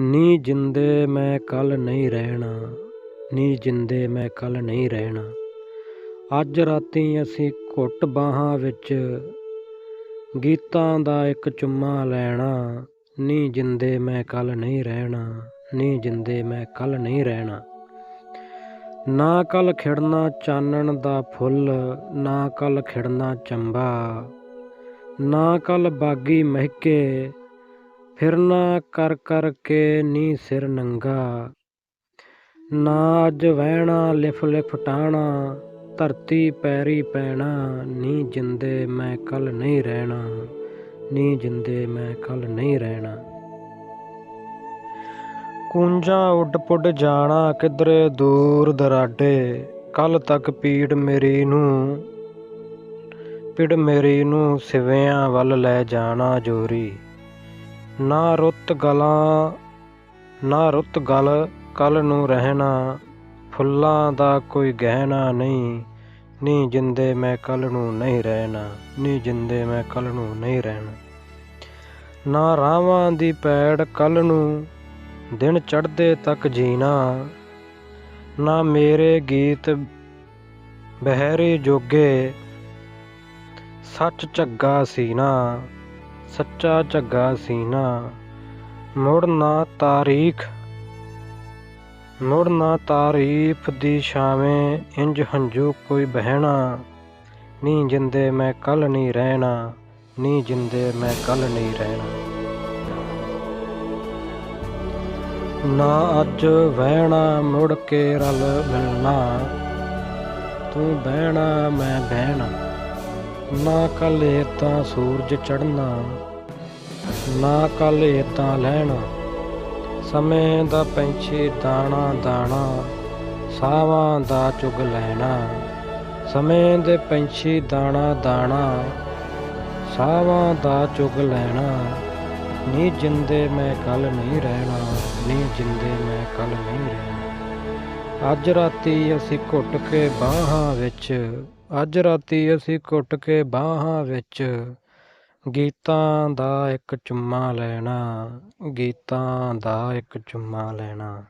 ਨੀ ਜਿੰਦੇ ਮੈਂ ਕੱਲ ਨਹੀਂ ਰਹਿਣਾ, ਨੀ ਜਿੰਦੇ ਮੈਂ ਕੱਲ ਨਹੀਂ ਰਹਿਣਾ। ਅੱਜ ਰਾਤੀ ਅਸੀਂ ਘੁੱਟ ਬਾਹਾਂ ਵਿੱਚ ਗੀਤਾਂ ਦਾ ਇੱਕ ਚੁੰਮਾ ਲੈਣਾ, ਨੀ ਜਿੰਦੇ ਮੈਂ ਕੱਲ ਨਹੀਂ ਰਹਿਣਾ, ਨੀ ਜਿੰਦੇ ਮੈਂ ਕੱਲ ਨਹੀਂ ਰਹਿਣਾ। ਨਾ ਕੱਲ ਖਿੜਨਾ ਚਾਨਣ ਦਾ ਫੁੱਲ, ਨਾ ਕੱਲ ਖਿੜਨਾ ਚੰਬਾ। ਨਾ ਕੱਲ ਬਾਗੀ ਮਹਿਕੇ ਫਿਰਨਾ ਕਰ ਕਰ ਕੇ ਨੀ ਸਿਰ ਨੰਗਾ। ਨਾ ਅੱਜ ਵਹਿਣਾ, ਲਿਫ ਲਿਫ ਟਾਣਾ, ਧਰਤੀ ਪੈਰੀ ਪੈਣਾ, ਨੀ ਜਿੰਦੇ ਮੈਂ ਕੱਲ ਨਹੀਂ ਰਹਿਣਾ, ਨੀ ਜਿੰਦੇ ਮੈਂ ਕੱਲ ਨਹੀਂ ਰਹਿਣਾ। ਕੁੰਜਾਂ ਉੱਡ ਪੁੱਡ ਜਾਣਾ, ਕਿਧਰੇ ਦੂਰ ਦਰਾਡੇ, ਕੱਲ ਤੱਕ ਪੀੜ ਮੇਰੀ ਨੂੰ, ਪਿੜ ਮੇਰੀ ਨੂੰ ਸਿਵਿਆਂ ਵੱਲ ਲੈ ਜਾਣਾ ਜੋਰੀ। ਨਾ ਰੁੱਤ ਗਲਾਂ, ਨਾ ਰੁੱਤ ਗਲ ਕੱਲ ਨੂੰ ਰਹਿਣਾ, ਫੁੱਲਾਂ ਦਾ ਕੋਈ ਗਹਿਣਾ ਨਹੀਂ, ਨੀ ਜਿੰਦੇ ਮੈਂ ਕੱਲ ਨੂੰ ਨਹੀਂ ਰਹਿਣਾ, ਨੀ ਜਿੰਦੇ ਮੈਂ ਕੱਲ ਨੂੰ ਨਹੀਂ ਰਹਿਣਾ। ਨਾ ਰਾਵਾਂ ਦੀ ਪੈੜ ਕੱਲ ਨੂੰ ਦਿਨ ਚੜ੍ਹਦੇ ਤੱਕ ਜੀਣਾ, ਨਾ ਮੇਰੇ ਗੀਤ ਬਹਿਰੇ ਜੋਗੇ ਸੱਚ ਝੱਗਾ ਸੀਨਾ ਸੱਚਾ ਝੱਗਾ ਸੀਨਾ। ਮੁੜ ਨਾ ਤਾਰੀਖ ਮੁੜ ਨਾ ਤਾਰੀਫ ਦੀ ਛਾਵੇਂ ਇੰਜ ਹੰਝੂ ਕੋਈ ਬਹਿਣਾ। ਨੀ ਜਿੰਦੇ ਮੈਂ ਕੱਲ ਨਹੀਂ ਰਹਿਣਾ, ਨੀ ਜਿੰਦੇ ਮੈਂ ਕੱਲ ਨਹੀਂ ਰਹਿਣਾ। ਨਾ ਅੱਜ ਵਹਿਣਾ ਮੁੜ ਕੇ ਰਲ ਮਿਲਣਾ, ਤੂੰ ਬਹਿਣਾ ਮੈਂ ਬਹਿਣਾ। ਨਾ ਕੱਲ ਤਾਂ ਸੂਰਜ ਚੜਨਾ ਨਾ ਕੱਲ ਤਾਂ ਲੈਣਾ ਸਮੇਂ ਦਾ ਪੰਛੀ ਦਾਣਾ ਦਾਣਾ, ਸਾਵਾਂ ਦਾ ਚੁਗ ਲੈਣਾ। ਸਮੇਂ ਦੇ ਪੰਛੀ ਦਾਣਾ ਦਾਣਾ, ਸਾਵਾਂ ਦਾ ਚੁਗ ਲੈਣਾ। ਨੀ ਜਿੰਦੇ ਮੈਂ ਕੱਲ ਨਹੀਂ ਰਹਿਣਾ, ਨੀ ਜਿੰਦੇ ਮੈਂ ਕੱਲ ਨਹੀਂ ਰਹਿਣਾ। ਅੱਜ ਰਾਤੀ ਅਸੀਂ ਘੁੱਟ ਕੇ ਬਾਹਾਂ ਵਿੱਚ ਅੱਜ ਰਾਤੀ ਅਸੀਂ ਕੁੱਟ ਕੇ ਬਾਹਾਂ ਵਿੱਚ ਗੀਤਾਂ ਦਾ ਇੱਕ ਚੁੰਮਾ ਲੈਣਾ, ਗੀਤਾਂ ਦਾ ਇੱਕ ਚੁੰਮਾ ਲੈਣਾ।